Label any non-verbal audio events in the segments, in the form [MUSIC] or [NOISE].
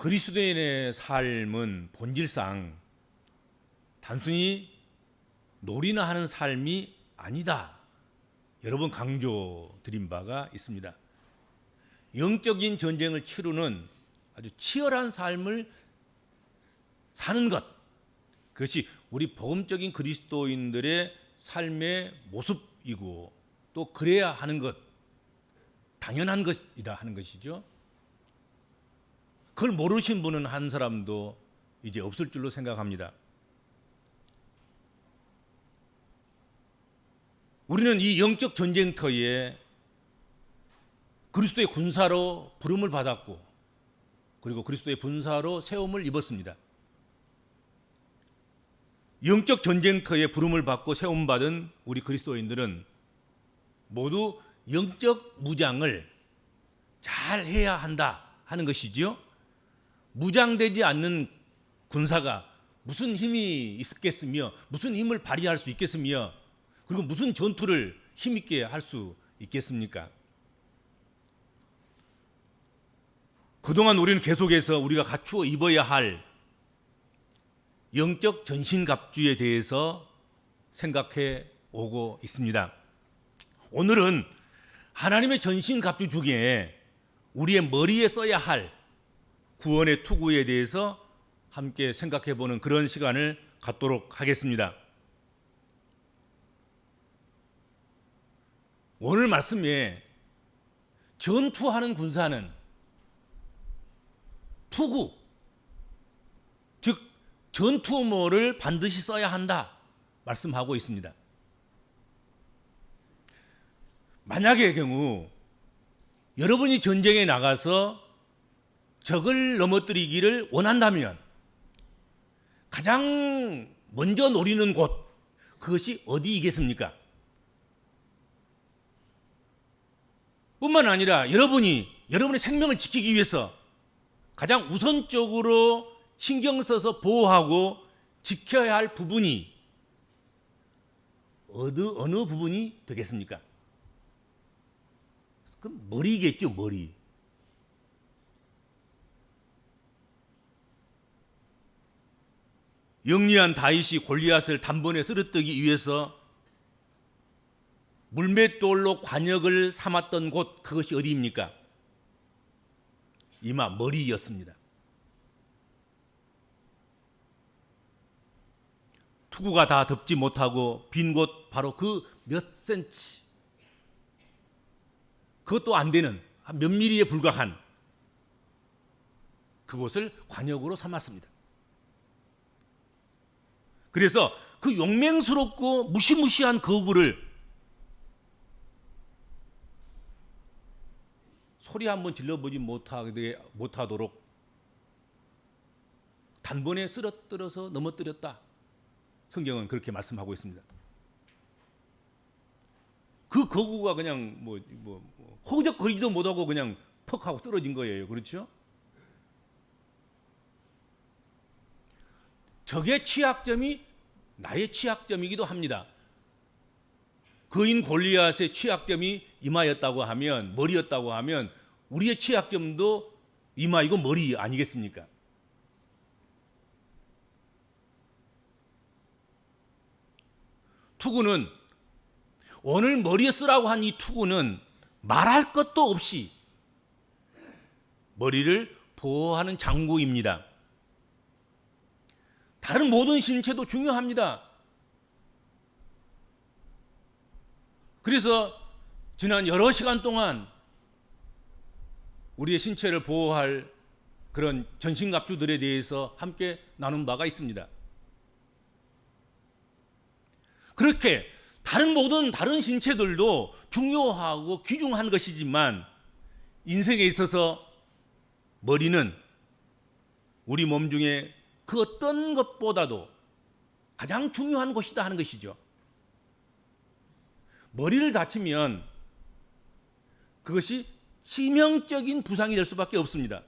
그리스도인의 삶은 본질상 단순히 놀이나 하는 삶이 아니다. 여러 번 강조 드린 바가 있습니다. 영적인 전쟁을 치르는 아주 치열한 삶을 사는 것. 그것이 우리 복음적인 그리스도인들의 삶의 모습이고 또 그래야 하는 것. 당연한 것이다 하는 것이죠. 그걸 모르신 분은 한 사람도 이제 없을 줄로 생각합니다. 우리는 이 영적 전쟁터에 그리스도의 군사로 부름을 받았고 그리고 그리스도의 군사로 세움을 입었습니다. 영적 전쟁터에 부름을 받고 세움 받은 우리 그리스도인들은 모두 영적 무장을 잘 해야 한다 하는 것이지요. 무장되지 않는 군사가 무슨 힘이 있겠으며 무슨 힘을 발휘할 수 있겠으며 그리고 무슨 전투를 힘있게 할 수 있겠습니까? 그동안 우리는 계속해서 우리가 갖추어 입어야 할 영적 전신갑주에 대해서 생각해 오고 있습니다. 오늘은 하나님의 전신갑주 중에 우리의 머리에 써야 할 구원의 투구에 대해서 함께 생각해 보는 그런 시간을 갖도록 하겠습니다. 오늘 말씀에 전투하는 군사는 투구, 즉 전투모를 반드시 써야 한다 말씀하고 있습니다. 만약의 경우 여러분이 전쟁에 나가서 적을 넘어뜨리기를 원한다면 가장 먼저 노리는 곳 그것이 어디이겠습니까? 뿐만 아니라 여러분이 여러분의 생명을 지키기 위해서 가장 우선적으로 신경 써서 보호하고 지켜야 할 부분이 어느, 어느 부분이 되겠습니까? 그럼 머리겠죠, 머리. 영리한 다윗이 골리앗을 단번에 쓰러뜨기 위해서 물맷돌로 관역을 삼았던 곳 그것이 어디입니까? 이마 머리였습니다. 투구가 다 덮지 못하고 빈 곳 바로 그 몇 센치 그것도 안 되는 몇 미리에 불과한 그곳을 관역으로 삼았습니다. 그래서 그 용맹스럽고 무시무시한 거구를 소리 한번 질러보지 못하게 못하도록 단번에 쓰러뜨려서 넘어뜨렸다. 성경은 그렇게 말씀하고 있습니다. 그 거구가 그냥 뭐, 뭐, 뭐 호적거리지도 못하고 그냥 퍽 하고 쓰러진 거예요. 그렇죠? 적의 취약점이 나의 취약점이기도 합니다. 거인 골리앗의 취약점이 이마였다고 하면 머리였다고 하면 우리의 취약점도 이마이고 머리 아니겠습니까? 투구는 오늘 머리에 쓰라고 한 이 투구는 말할 것도 없이 머리를 보호하는 장구입니다. 다른 모든 신체도 중요합니다. 그래서 지난 여러 시간 동안 우리의 신체를 보호할 그런 전신갑주들에 대해서 함께 나눈 바가 있습니다. 그렇게 다른 모든 다른 신체들도 중요하고 귀중한 것이지만 인생에 있어서 머리는 우리 몸 중에 그 어떤 것보다도 가장 중요한 것이다 하는 것이죠. 머리를 다치면 그것이 치명적인 부상이 될 수밖에 없습니다.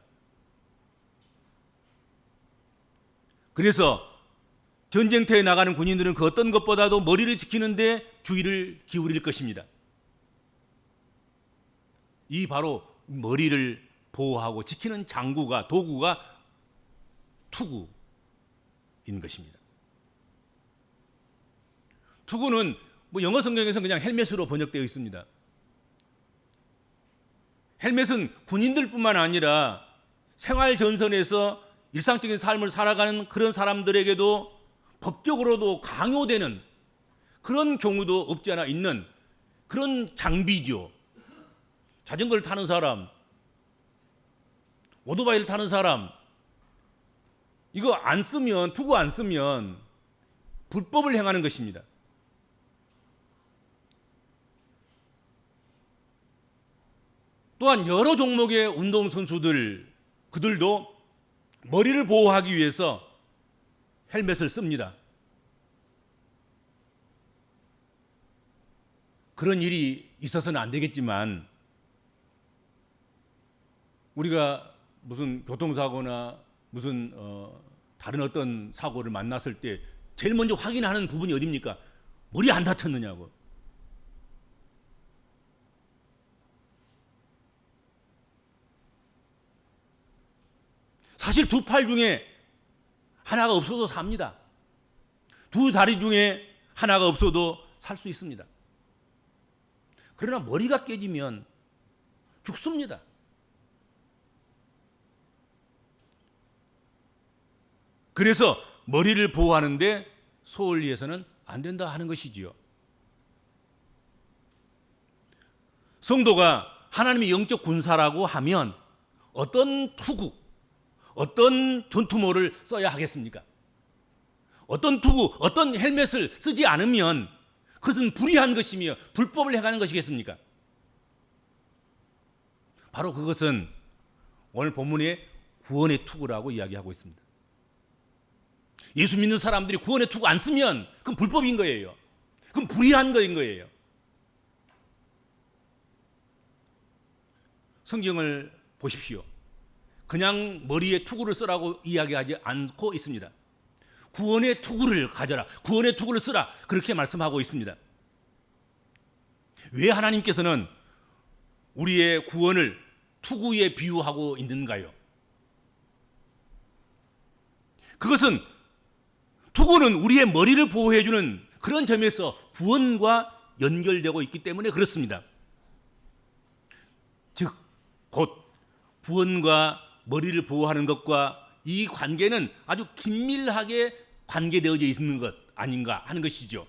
그래서 전쟁터에 나가는 군인들은 그 어떤 것보다도 머리를 지키는데 주의를 기울일 것입니다. 이 바로 머리를 보호하고 지키는 장구가 도구가 투구인 것입니다. 투구는 뭐 영어 성경에서는 그냥 헬멧으로 번역되어 있습니다. 헬멧은 군인들뿐만 아니라 생활 전선에서 일상적인 삶을 살아가는 그런 사람들에게도 법적으로도 강요되는 그런 경우도 없지 않아 있는 그런 장비죠. 자전거를 타는 사람, 오토바이를 타는 사람, 이거 안 쓰면, 투구 안 쓰면 불법을 행하는 것입니다. 또한 여러 종목의 운동 선수들, 그들도 머리를 보호하기 위해서 헬멧을 씁니다. 그런 일이 있어서는 안 되겠지만 우리가 무슨 교통사고나 무슨 어, 다른 어떤 사고를 만났을 때 제일 먼저 확인하는 부분이 어딥니까? 머리 안 다쳤느냐고. 사실 두 팔 중에 하나가 없어도 삽니다. 두 다리 중에 하나가 없어도 살 수 있습니다. 그러나 머리가 깨지면 죽습니다. 그래서 머리를 보호하는데 소홀히해서는 안 된다 하는 것이지요. 성도가 하나님의 영적 군사라고 하면 어떤 투구, 어떤 전투모를 써야 하겠습니까? 어떤 투구, 어떤 헬멧을 쓰지 않으면 그것은 불의한 것이며 불법을 행하는 것이겠습니까? 바로 그것은 오늘 본문의 구원의 투구라고 이야기하고 있습니다. 예수 믿는 사람들이 구원의 투구 안 쓰면 그건 불법인 거예요. 그건 불의한 거인 거예요. 성경을 보십시오. 그냥 머리에 투구를 쓰라고 이야기하지 않고 있습니다. 구원의 투구를 가져라. 구원의 투구를 쓰라. 그렇게 말씀하고 있습니다. 왜 하나님께서는 우리의 구원을 투구에 비유하고 있는가요? 그것은 투구는 우리의 머리를 보호해주는 그런 점에서 구원과 연결되고 있기 때문에 그렇습니다. 즉, 곧 구원과 머리를 보호하는 것과 이 관계는 아주 긴밀하게 관계되어져 있는 것 아닌가 하는 것이죠.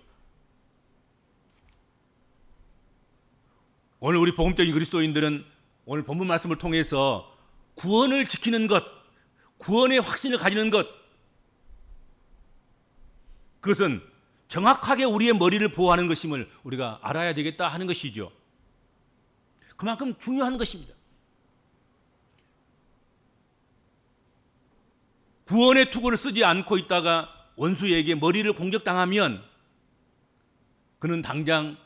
오늘 우리 복음적인 그리스도인들은 오늘 본문 말씀을 통해서 구원을 지키는 것, 구원의 확신을 가지는 것, 그것은 정확하게 우리의 머리를 보호하는 것임을 우리가 알아야 되겠다 하는 것이죠. 그만큼 중요한 것입니다. 구원의 투구를 쓰지 않고 있다가 원수에게 머리를 공격당하면 그는 당장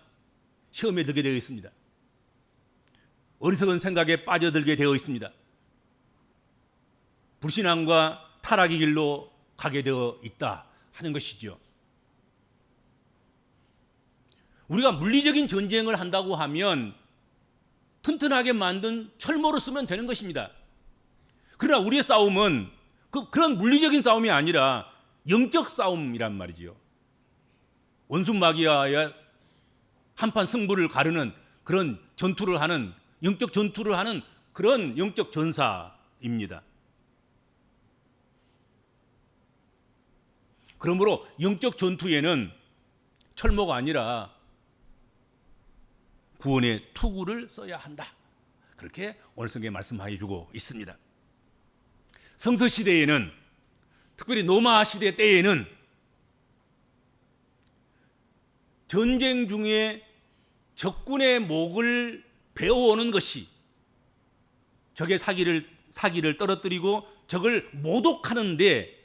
시험에 들게 되어 있습니다. 어리석은 생각에 빠져들게 되어 있습니다. 불신앙과 타락의 길로 가게 되어 있다 하는 것이죠. 우리가 물리적인 전쟁을 한다고 하면 튼튼하게 만든 철모를 쓰면 되는 것입니다. 그러나 우리의 싸움은 그, 그런 물리적인 싸움이 아니라 영적 싸움이란 말이지요. 원수 마귀와의 한판 승부를 가르는 그런 전투를 하는 영적 전투를 하는 그런 영적 전사입니다. 그러므로 영적 전투에는 철모가 아니라 구원의 투구를 써야 한다. 그렇게 오늘 성경에 말씀해 주고 있습니다. 성서 시대에는 특별히 노마 시대 때에는 전쟁 중에 적군의 목을 베어오는 것이 적의 사기를 사기를 떨어뜨리고 적을 모독하는데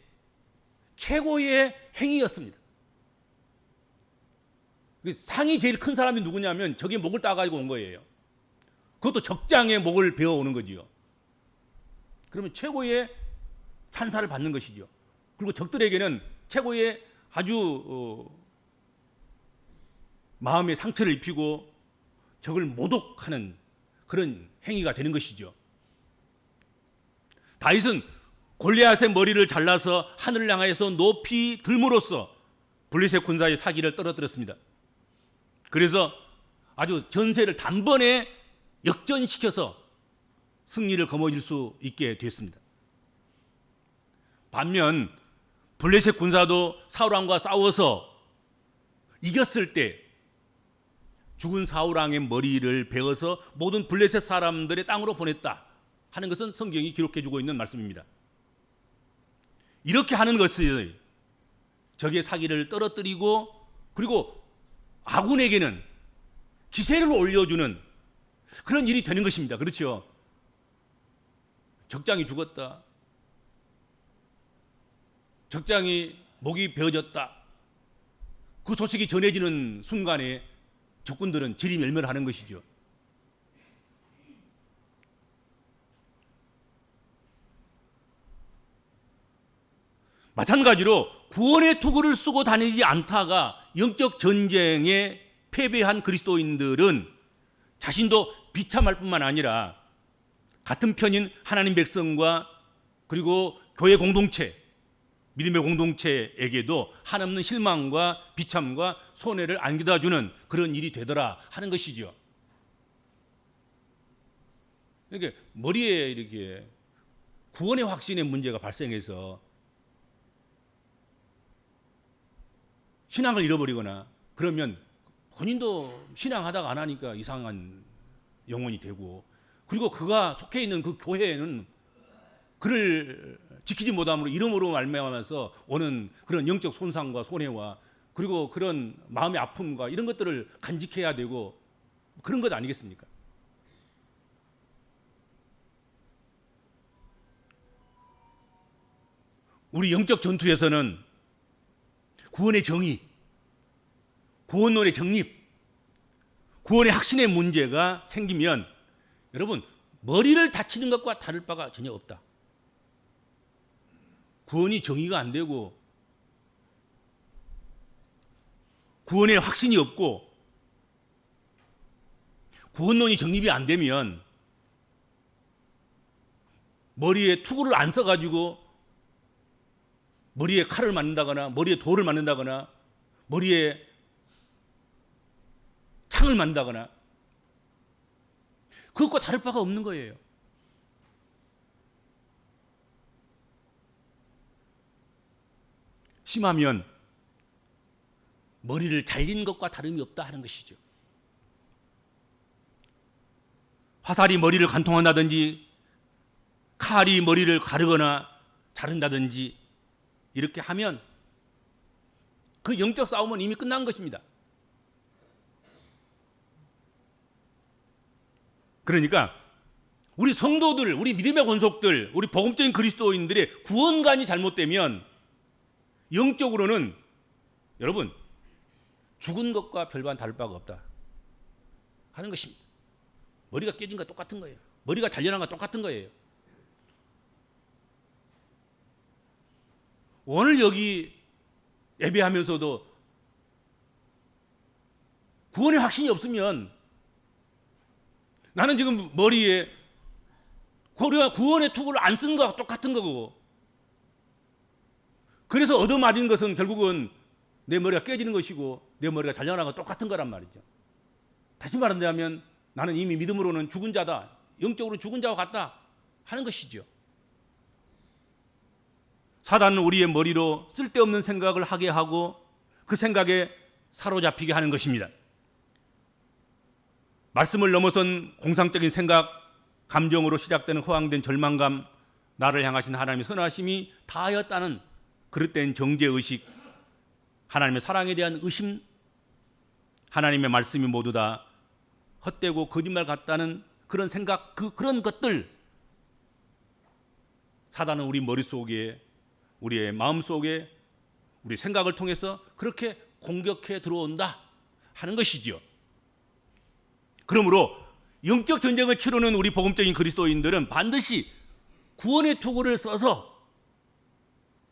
최고의 행위였습니다. 그 상이 제일 큰 사람이 누구냐면 적의 목을 따가지고 온 거예요. 그것도 적장의 목을 베어 오는 거지요. 그러면 최고의 찬사를 받는 것이죠. 그리고 적들에게는 최고의 아주 어, 마음의 상처를 입히고 적을 모독하는 그런 행위가 되는 것이죠. 다윗은 골리앗의 머리를 잘라서 하늘을 향하여서 높이 들므로써 블레셋 군사의 사기를 떨어뜨렸습니다. 그래서 아주 전세를 단번에 역전시켜서 승리를 거머쥘 수 있게 됐습니다. 반면 블레셋 군사도 사울 왕과 싸워서 이겼을 때 죽은 사울 왕의 머리를 베어서 모든 블레셋 사람들의 땅으로 보냈다 하는 것은 성경이 기록해 주고 있는 말씀입니다. 이렇게 하는 것이 적의 사기를 떨어뜨리고 그리고 아군에게는 기세를 올려주는 그런 일이 되는 것입니다. 그렇죠? 적장이 죽었다. 적장이 목이 베어졌다. 그 소식이 전해지는 순간에 적군들은 지리멸멸하는 것이죠. 마찬가지로 구원의 투구를 쓰고 다니지 않다가 영적 전쟁에 패배한 그리스도인들은 자신도 비참할 뿐만 아니라 같은 편인 하나님 백성과 그리고 교회 공동체, 믿음의 공동체에게도 한없는 실망과 비참과 손해를 안겨다 주는 그런 일이 되더라 하는 것이죠. 이렇게 머리에 이렇게 구원의 확신의 문제가 발생해서 신앙을 잃어버리거나 그러면 본인도 신앙하다가 안 하니까 이상한 영혼이 되고 그리고 그가 속해 있는 그 교회에는 그를 지키지 못함으로 이름으로 말미암아서 오는 그런 영적 손상과 손해와 그리고 그런 마음의 아픔과 이런 것들을 간직해야 되고 그런 것 아니겠습니까? 우리 영적 전투에서는 구원의 정의, 구원론의 정립, 구원의 확신의 문제가 생기면 여러분 머리를 다치는 것과 다를 바가 전혀 없다. 구원이 정의가 안 되고 구원의 확신이 없고 구원론이 정립이 안 되면 머리에 투구를 안 써가지고 머리에 칼을 맞는다거나 머리에 돌을 맞는다거나 머리에 창을 만다거나 그것과 다를 바가 없는 거예요. 심하면 머리를 잘린 것과 다름이 없다 하는 것이죠. 화살이 머리를 관통한다든지 칼이 머리를 가르거나 자른다든지 이렇게 하면 그 영적 싸움은 이미 끝난 것입니다. 그러니까 우리 성도들, 우리 믿음의 권속들, 우리 복음적인 그리스도인들의 구원관이 잘못되면 영적으로는 여러분 죽은 것과 별반 다를 바가 없다 하는 것입니다. 머리가 깨진 거 똑같은 거예요. 머리가 잘려난 거 똑같은 거예요. 오늘 여기 예배하면서도 구원의 확신이 없으면 나는 지금 머리에 구원의 투구를 안 쓴 거와 똑같은 거고 그래서 얻어맞은 것은 결국은 내 머리가 깨지는 것이고 내 머리가 잘려나간 거 똑같은 거란 말이죠. 다시 말한다면 나는 이미 믿음으로는 죽은 자다. 영적으로 죽은 자와 같다 하는 것이죠. 사단은 우리의 머리로 쓸데없는 생각을 하게 하고 그 생각에 사로잡히게 하는 것입니다. 말씀을 넘어선 공상적인 생각, 감정으로 시작되는 허황된 절망감, 나를 향하신 하나님의 선하심이 다하였다는 그릇된 정죄 의식, 하나님의 사랑에 대한 의심, 하나님의 말씀이 모두 다 헛되고 거짓말 같다는 그런 생각, 그 그런 것들 사단은 우리 머릿속에 우리의 마음속에 우리 생각을 통해서 그렇게 공격해 들어온다 하는 것이지요. 그러므로 영적 전쟁을 치르는 우리 복음적인 그리스도인들은 반드시 구원의 투구를 써서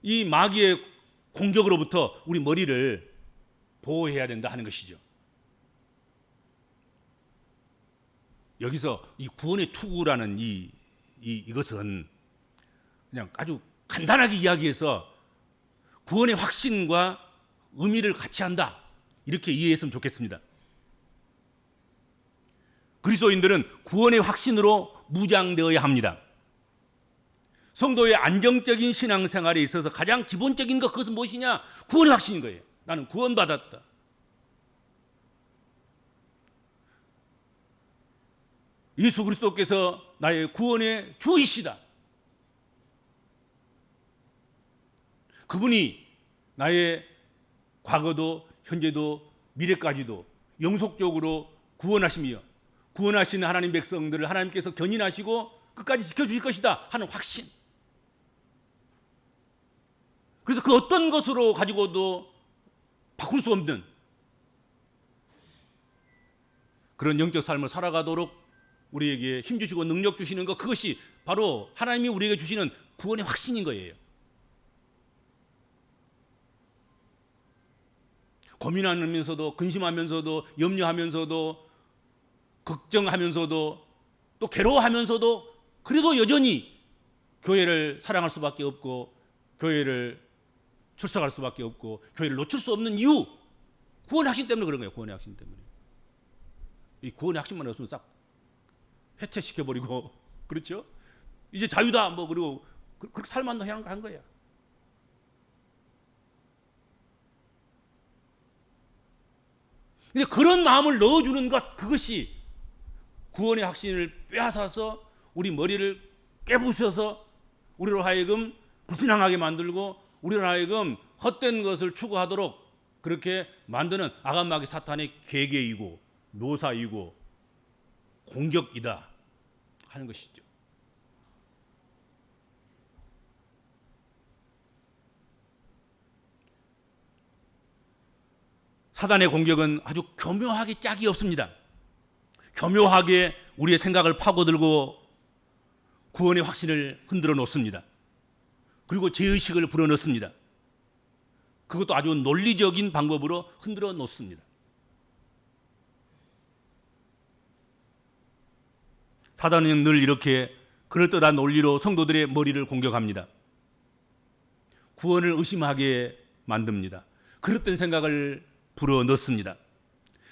이 마귀의 공격으로부터 우리 머리를 보호해야 된다 하는 것이죠. 여기서 이 구원의 투구라는 이, 이 이것은 그냥 아주 간단하게 이야기해서 구원의 확신과 의미를 같이 한다. 이렇게 이해했으면 좋겠습니다. 그리스도인들은 구원의 확신으로 무장되어야 합니다. 성도의 안정적인 신앙생활에 있어서 가장 기본적인 것 그것은 무엇이냐? 구원의 확신인 거예요. 나는 구원받았다. 예수 그리스도께서 나의 구원의 주이시다. 그분이 나의 과거도 현재도 미래까지도 영속적으로 구원하시며 구원하신 하나님 백성들을 하나님께서 견인하시고 끝까지 지켜주실 것이다 하는 확신. 그래서 그 어떤 것으로 가지고도 바꿀 수 없는 그런 영적 삶을 살아가도록 우리에게 힘 주시고 능력 주시는 것 그것이 바로 하나님이 우리에게 주시는 구원의 확신인 거예요. 고민하면서도 근심하면서도 염려하면서도 걱정하면서도 또 괴로워하면서도 그래도 여전히 교회를 사랑할 수밖에 없고 교회를 출석할 수밖에 없고 교회를 놓칠 수 없는 이유 구원의 확신 때문에 그런 거예요. 구원의 확신 때문에 이 구원의 확신만 없으면 싹 해체시켜 버리고 [LAUGHS] 그렇죠? 이제 자유다 뭐 그리고 그- 그렇게 살만 해야 한 거야. 근데 그런 마음을 넣어주는 것 그것이 구원의 확신을 빼앗아서 우리 머리를 깨부셔서 우리로 하여금 불신앙하게 만들고 우리로 하여금 헛된 것을 추구하도록 그렇게 만드는 아간마귀 사탄의 계계이고 노사이고 공격이다 하는 것이죠. 사단의 공격은 아주 교묘하게 짝이 없습니다. 교묘하게 우리의 생각을 파고들고 구원의 확신을 흔들어 놓습니다. 그리고 죄의식을 불어넣습니다. 그것도 아주 논리적인 방법으로 흔들어 놓습니다. 사단은 늘 이렇게 그럴듯한 논리로 성도들의 머리를 공격합니다. 구원을 의심하게 만듭니다. 그릇된 생각을 불어넣습니다.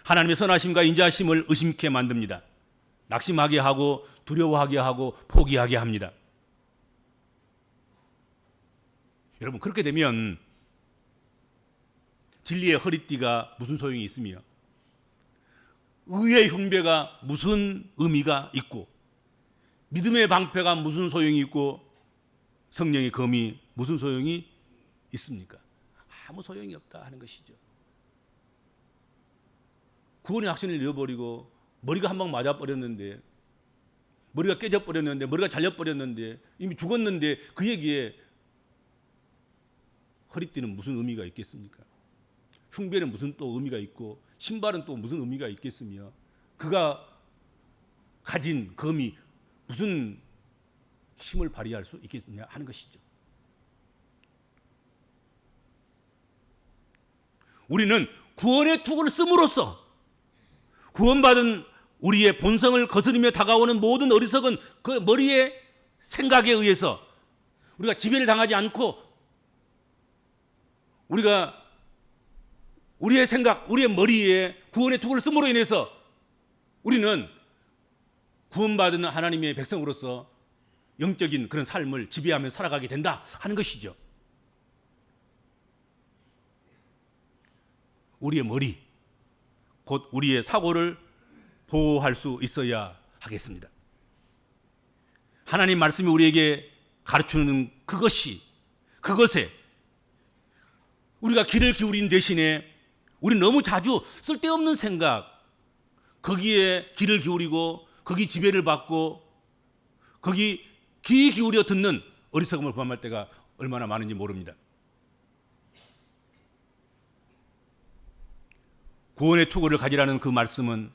하나님의 선하심과 인자하심을 의심케 만듭니다. 낙심하게 하고 두려워하게 하고 포기하게 합니다. 여러분 그렇게 되면 진리의 허리띠가 무슨 소용이 있으며 의의 흉배가 무슨 의미가 있고 믿음의 방패가 무슨 소용이 있고 성령의 검이 무슨 소용이 있습니까? 아무 소용이 없다 하는 것이죠. 구원의 확신을 잃어버리고 머리가 한 방 맞아 버렸는데 머리가 깨져 버렸는데 머리가 잘려 버렸는데 이미 죽었는데 그 얘기에 허리띠는 무슨 의미가 있겠습니까? 흉배는 무슨 또 의미가 있고 신발은 또 무슨 의미가 있겠으며 그가 가진 검이 무슨 힘을 발휘할 수 있겠느냐 하는 것이죠. 우리는 구원의 투구를 씀으로써 구원받은 우리의 본성을 거스르며 다가오는 모든 어리석은 그 머리의 생각에 의해서 우리가 지배를 당하지 않고 우리가 우리의 생각, 우리의 머리에 구원의 투구를 씀으로 인해서 우리는 구원받은 하나님의 백성으로서 영적인 그런 삶을 지배하며 살아가게 된다 하는 것이죠. 우리의 머리, 곧 우리의 사고를 보호할 수 있어야 하겠습니다. 하나님 말씀이 우리에게 가르치는 그것이 그것에 우리가 귀를 기울인 대신에 우리 너무 자주 쓸데없는 생각 거기에 귀를 기울이고 거기 지배를 받고 거기 귀 기울여 듣는 어리석음을 범할 때가 얼마나 많은지 모릅니다. 구원의 투구를 가지라는 그 말씀은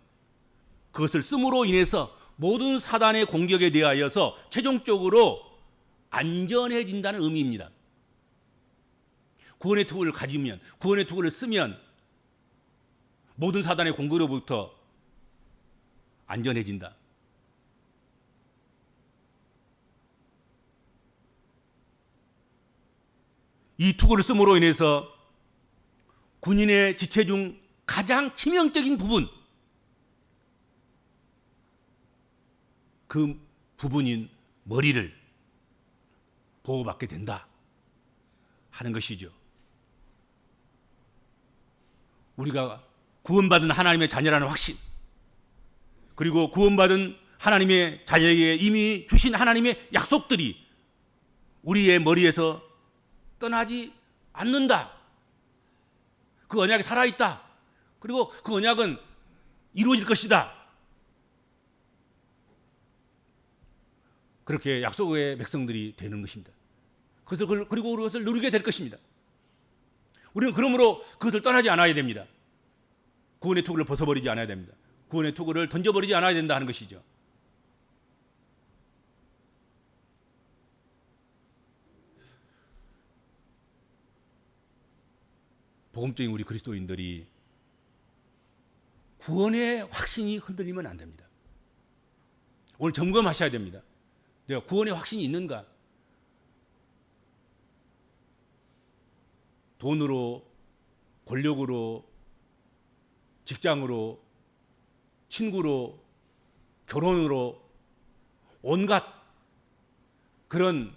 그것을 씀으로 인해서 모든 사단의 공격에 대하여서 최종적으로 안전해진다는 의미입니다. 구원의 투구를 가지면, 구원의 투구를 쓰면 모든 사단의 공격으로부터 안전해진다. 이 투구를 씀으로 인해서 군인의 지체 중 가장 치명적인 부분 그 부분인 머리를 보호받게 된다 하는 것이죠. 우리가 구원받은 하나님의 자녀라는 확신 그리고 구원받은 하나님의 자녀에게 이미 주신 하나님의 약속들이 우리의 머리에서 떠나지 않는다. 그 언약이 살아있다. 그리고 그 언약은 이루어질 것이다. 그렇게 약속의 백성들이 되는 것입니다. 그래서 그걸- 그리고 그것을 누리게 될 것입니다. 우리는 그러므로 그것을 떠나지 않아야 됩니다. 구원의 투구를 벗어버리지 않아야 됩니다. 구원의 투구를 던져버리지 않아야 된다 하는 것이죠. 복음적인 우리 그리스도인들이 구원의 확신이 흔들리면 안 됩니다. 오늘 점검하셔야 됩니다. 내가 구원의 확신이 있는가? 돈으로, 권력으로, 직장으로, 친구로, 결혼으로, 온갖 그런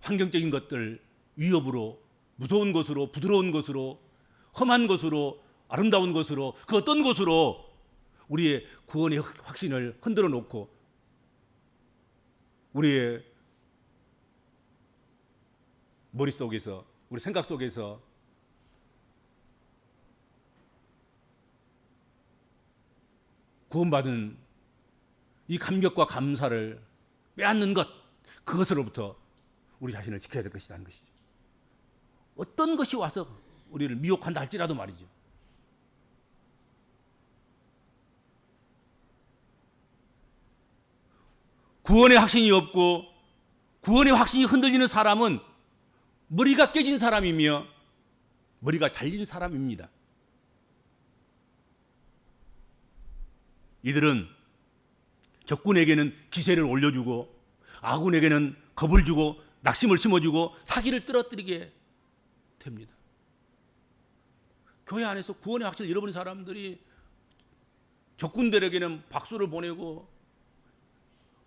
환경적인 것들 위협으로 무서운 것으로 부드러운 것으로 험한 것으로 아름다운 것으로 그 어떤 것으로 우리의 구원의 확신을 흔들어 놓고 우리의 머릿속에서 우리 생각 속에서 구원받은 이 감격과 감사를 빼앗는 것 그것으로부터 우리 자신을 지켜야 될 것이라는 것이죠. 어떤 것이 와서 우리를 미혹한다 할지라도 말이죠. 구원의 확신이 없고 구원의 확신이 흔들리는 사람은 머리가 깨진 사람이며 머리가 잘린 사람입니다. 이들은 적군에게는 기세를 올려주고 아군에게는 겁을 주고 낙심을 심어주고 사기를 떨어뜨리게 됩니다. 교회 안에서 구원의 확신을 잃어버린 사람들이 적군들에게는 박수를 보내고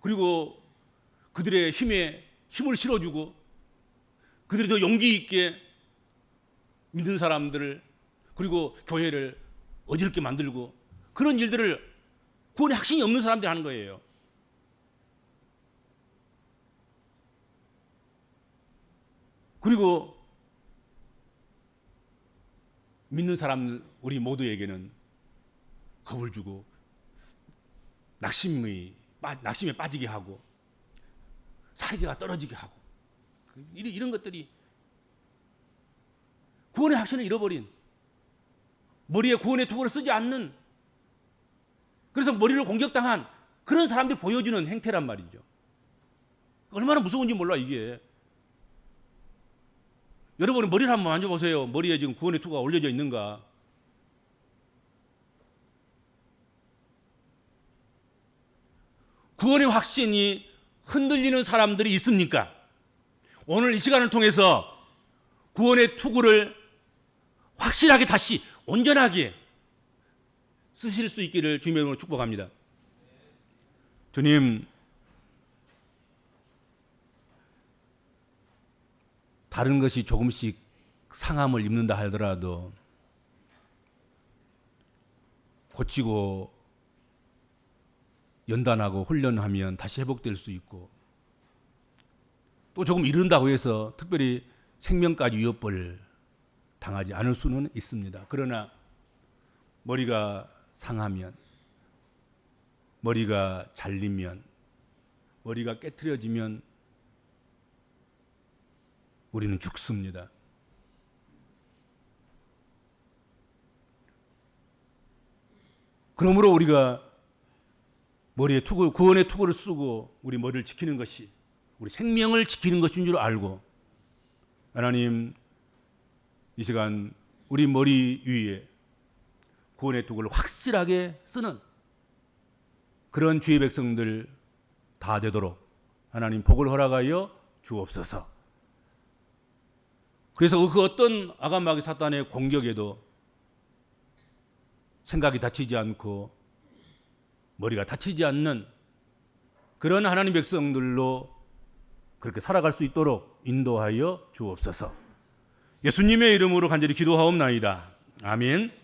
그리고 그들의 힘에 힘을 실어주고 그들이 더 용기 있게 믿는 사람들을 그리고 교회를 어지럽게 만들고 그런 일들을 구원의 확신이 없는 사람들이 하는 거예요. 그리고 믿는 사람 우리 모두에게는 겁을 주고 낙심의 빠- 낙심에 빠지게 하고 살기가 떨어지게 하고 그 이런, 것들이 구원의 확신을 잃어버린 머리에 구원의 투구를 쓰지 않는 그래서 머리를 공격당한 그런 사람들이 보여주는 행태란 말이죠. 얼마나 무서운지 몰라 이게. 여러분 머리를 한번 만져보세요. 머리에 지금 구원의 투구가 올려져 있는가? 구원의 확신이 흔들리는 사람들이 있습니까? 오늘 이 시간을 통해서 구원의 투구를 확실하게 다시 온전하게 쓰실 수 있기를 주님의 이름으로 축복합니다. 주님, 다른 것이 조금씩 상함을 입는다 하더라도 고치고 연단하고 훈련하면 다시 회복될 수 있고 또 조금 이른다고 해서 특별히 생명까지 위협을 당하지 않을 수는 있습니다. 그러나 머리가 상하면 머리가 잘리면 머리가 깨트려지면 우리는 죽습니다. 그러므로 우리가 머리에 투구, 구원의 투구를 쓰고 우리 머리를 지키는 것이 우리 생명을 지키는 것인 줄 알고 하나님 이 시간 우리 머리 위에 구원의 투구를 확실하게 쓰는 그런 주의 백성들 다 되도록 하나님 복을 허락하여 주옵소서. 그래서 그 어떤 아가마기 사탄의 공격에도 생각이 다치지 않고 머리가 다치지 않는 그런 하나님 백성들로 그렇게 살아갈 수 있도록 인도하여 주옵소서. 예수님의 이름으로 간절히 기도하옵나이다. 아멘.